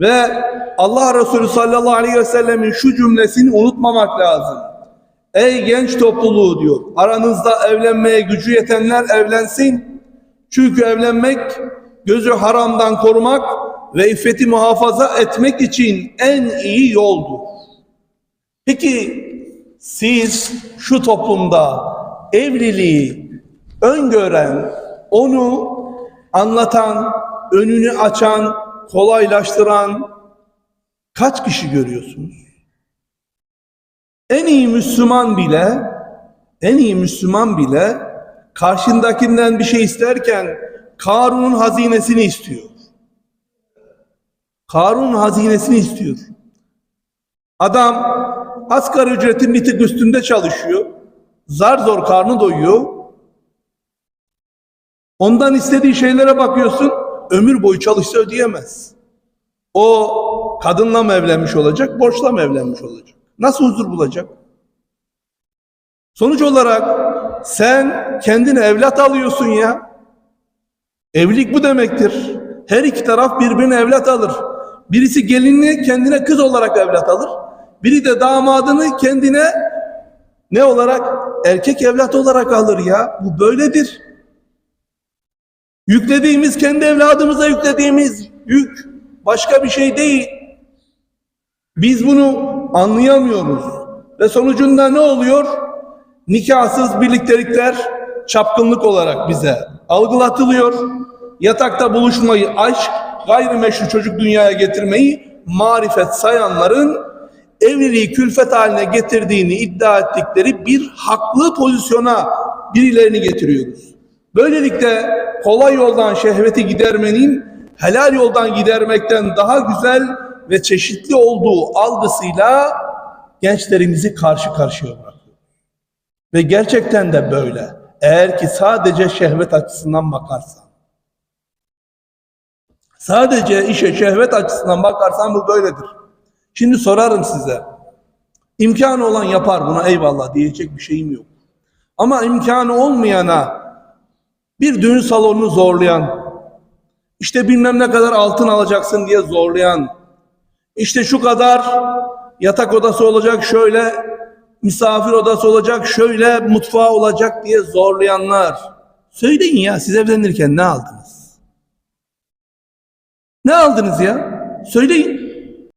Ve Allah Resulü sallallahu aleyhi ve sellemin şu cümlesini unutmamak lazım. Ey genç topluluğu diyor. Aranızda evlenmeye gücü yetenler evlensin. Çünkü evlenmek gözü haramdan korumak ve iffeti muhafaza etmek için en iyi yoldur. Peki siz şu toplumda evliliği öngören, onu anlatan, önünü açan, kolaylaştıran kaç kişi görüyorsunuz? En iyi Müslüman bile, en iyi Müslüman bile karşındakinden bir şey isterken Karun'un hazinesini istiyor. Karun'un hazinesini istiyor. Adam asgari ücretin bir tık üstünde çalışıyor. Zar zor karnı doyuyor. Ondan istediği şeylere bakıyorsun, ömür boyu çalışsa ödeyemez. O kadınla mı evlenmiş olacak, borçla mı evlenmiş olacak? Nasıl huzur bulacak? Sonuç olarak sen kendine evlat alıyorsun ya. Evlilik bu demektir. Her iki taraf birbirine evlat alır. Birisi gelinini kendine kız olarak evlat alır. Biri de damadını kendine ne olarak? Erkek evlat olarak alır ya. Bu böyledir. Yüklediğimiz kendi evladımıza yüklediğimiz yük başka bir şey değil. Biz bunu anlayamıyoruz. Ve sonucunda ne oluyor? Nikahsız birliktelikler çapkınlık olarak bize algılatılıyor. Yatakta buluşmayı aşk, gayrimeşru çocuk dünyaya getirmeyi marifet sayanların evliliği külfet haline getirdiğini iddia ettikleri bir haklı pozisyona birilerini getiriyoruz. Böylelikle kolay yoldan şehveti gidermenin helal yoldan gidermekten daha güzel ve çeşitli olduğu algısıyla gençlerimizi karşı karşıya bırakıyor. Ve gerçekten de böyle. Eğer ki sadece şehvet açısından bakarsan, sadece işe şehvet açısından bakarsan bu böyledir. Şimdi sorarım size. İmkanı olan yapar buna eyvallah diyecek bir şeyim yok. Ama imkanı olmayana bir düğün salonunu zorlayan, işte bilmem ne kadar altın alacaksın diye zorlayan, işte şu kadar yatak odası olacak şöyle, misafir odası olacak şöyle, mutfağı olacak diye zorlayanlar. Söyleyin ya siz evlenirken ne aldınız? Ne aldınız ya? Söyleyin.